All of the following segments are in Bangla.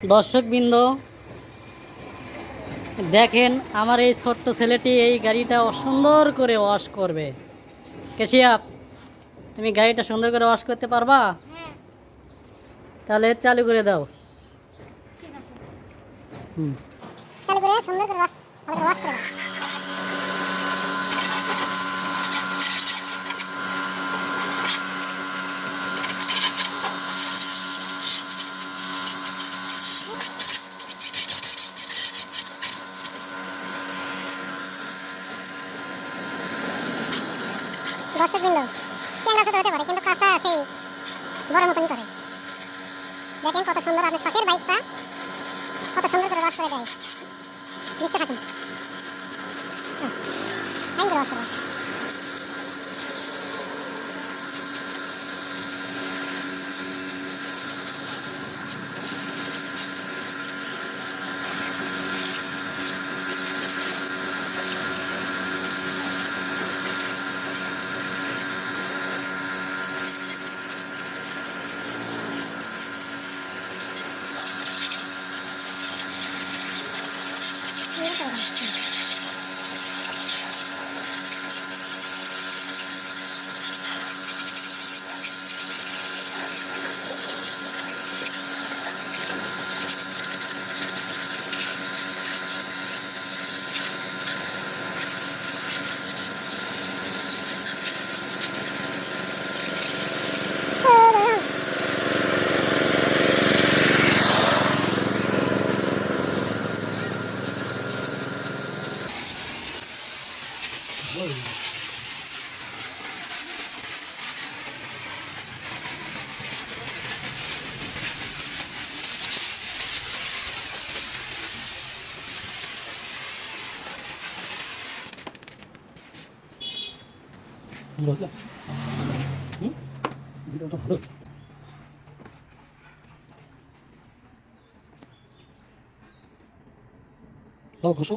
দর্শকবৃন্দ দেখেন আমার এই ছোট্ট ছেলেটি এই গাড়িটা সুন্দর করে ওয়াশ করবে। কেশিয়াপ তুমি গাড়িটা সুন্দর করে ওয়াশ করতে পারবা? হ্যাঁ। তাহলে চালু করে দাও। হুম। চালু করে সুন্দর করে ওয়াশ করে ওয়াশ দর্শকবৃন্দ চেঙ্গা ছোট হতে পারে, কিন্তু কাজটা সেই বড় মতনই করে। দেখেন কত সুন্দর আপনার শখের বাইকটা, কত সুন্দর করে ওয়াশ করে দেয়। দেখতে থাকুন। করে ওয়াশ করে। এই করে দাও। বুঝলে হুম ভিডিওটা ভালো দাও ঘষো ঘষো ঘষো ঘষো ঘষো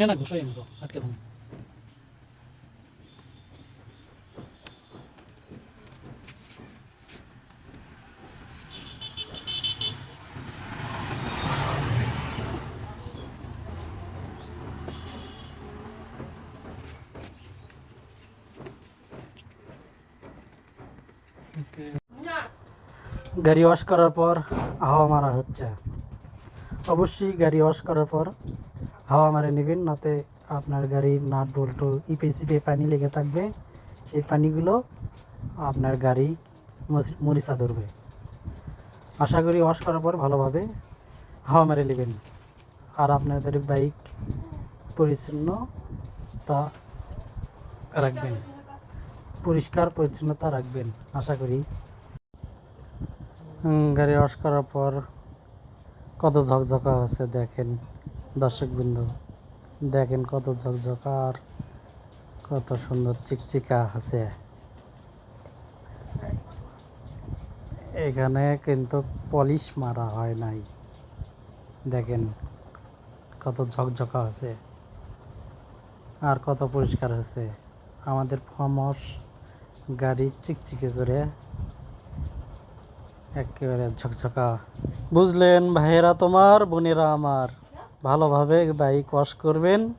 না এমরো আটকে দাও গাড়ি ওয়াশ করার পর হাওয়া মারা হচ্ছে। অবশ্যই গাড়ি ওয়াশ করার পর হাওয়া মারে নেবেন, নাতে আপনার গাড়ির নাট বল্টু ইপে সিপে পানি লেগে থাকবে। সেই পানিগুলো আপনার গাড়ি মরিচা ধরবে। আশা করি ওয়াশ করার পর ভালোভাবে হাওয়া মেরে নেবেন। আর আপনাদের বাইক পরিচ্ছন্ন তা রাখবেন। পরিষ্কার পরিচ্ছন্নতা রাখবেন, আশা করি। গাড়ি ওয়াশ করার পর কত ঝকঝকা হয়েছে দেখেন, দর্শকবৃন্দ। দেখেন কত ঝকঝকা আর কত সুন্দর চিকচিকা আছে। এখানে কিন্তু পলিশ মারা হয় নাই। দেখেন কত ঝকঝকা আছে আর কত পরিষ্কার হয়েছে আমাদের ফমস গাড়ি চিকচিকে করে একেবারে ঝকঝকা বুঝলেন ভাইয়েরা তোমার বোনেরা আমার। ভালোভাবে বাইক ওয়াশ করবেন।